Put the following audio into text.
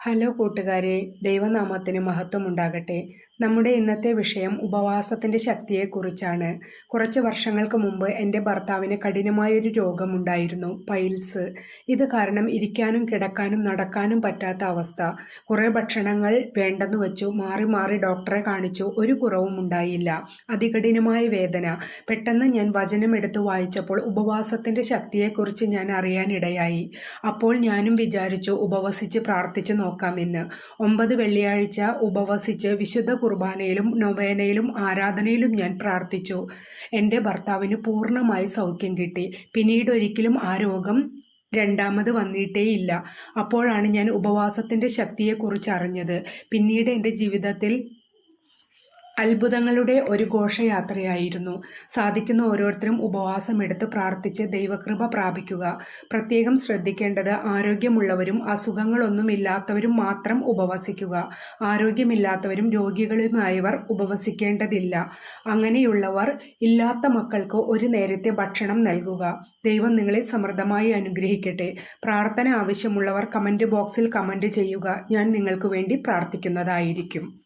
Hello കൂട്ടുകാരെ ദൈവനാമത്തിന് മഹത്വമുണ്ടാകട്ടെ. നമ്മുടെ ഇന്നത്തെ വിഷയം ഉപവാസത്തിന്റെ ശക്തിയെക്കുറിച്ചാണ്. കുറച്ച് വർഷങ്ങൾക്ക് മുമ്പ് എന്റെ ഭർത്താവിന് കഠിനമായൊരു രോഗമുണ്ടായിരുന്നു പൈൽസ്. ഇത് കാരണം ഇരിക്കാനും കിടക്കാനും നടക്കാനും പറ്റാത്ത അവസ്ഥ. കുറേ ഭക്ഷണങ്ങൾ വേണ്ടെന്ന് വെച്ചു മാറി മാറി ഡോക്ടറെ കാണിച്ചു ഒരു കുറവും ഉണ്ടായില്ല. അതികഠിനമായ വേദന. പെട്ടെന്ന് ഞാൻ വചനം എടുത്തു വായിച്ചപ്പോൾ ഉപവാസത്തിന്റെ ശക്തിയെക്കുറിച്ച് ഞാൻ അറിയാനിടയായി. അപ്പോൾ ഞാനും വിചാരിച്ചു ഉപവസിച്ച് പ്രാർത്ഥിച്ചു നോക്കാമെന്ന്. ഒമ്പത് വെള്ളിയാഴ്ച ഉപവസിച്ച് വിശുദ്ധ കുർബാനയിലും നൊവേനയിലും ആരാധനയിലും ഞാൻ പ്രാർത്ഥിച്ചു. എന്റെ ഭർത്താവിന് പൂർണമായി സൗഖ്യം കിട്ടി. പിന്നീട് ഒരിക്കലും ആ രോഗം രണ്ടാമത് വന്നിട്ടേയില്ല. അപ്പോഴാണ് ഞാൻ ഉപവാസത്തിന്റെ ശക്തിയെക്കുറിച്ച് അറിഞ്ഞത് പിന്നീട് എന്റെ ജീവിതത്തിൽ അത്ഭുതങ്ങളുടെ ഒരു ഘോഷയാത്രയായിരുന്നു. സാധിക്കുന്ന ഓരോരുത്തരും ഉപവാസമെടുത്ത് പ്രാർത്ഥിച്ച് ദൈവകൃപ പ്രാപിക്കുക. പ്രത്യേകം ശ്രദ്ധിക്കേണ്ടത് ആരോഗ്യമുള്ളവരും അസുഖങ്ങളൊന്നുമില്ലാത്തവരും മാത്രം ഉപവസിക്കുക. ആരോഗ്യമില്ലാത്തവരും രോഗികളുമായവർ ഉപവസിക്കേണ്ടതില്ല. അങ്ങനെയുള്ളവർ ഇല്ലാത്ത മക്കൾക്ക് ഒരു നേരത്തെ ഭക്ഷണം നൽകുക. ദൈവം നിങ്ങളെ സമൃദ്ധമായി അനുഗ്രഹിക്കട്ടെ. പ്രാർത്ഥന ആവശ്യമുള്ളവർ കമന്റ് ബോക്സിൽ കമന്റ് ചെയ്യുക. ഞാൻ നിങ്ങൾക്ക് വേണ്ടി പ്രാർത്ഥിക്കുന്നതായിരിക്കും.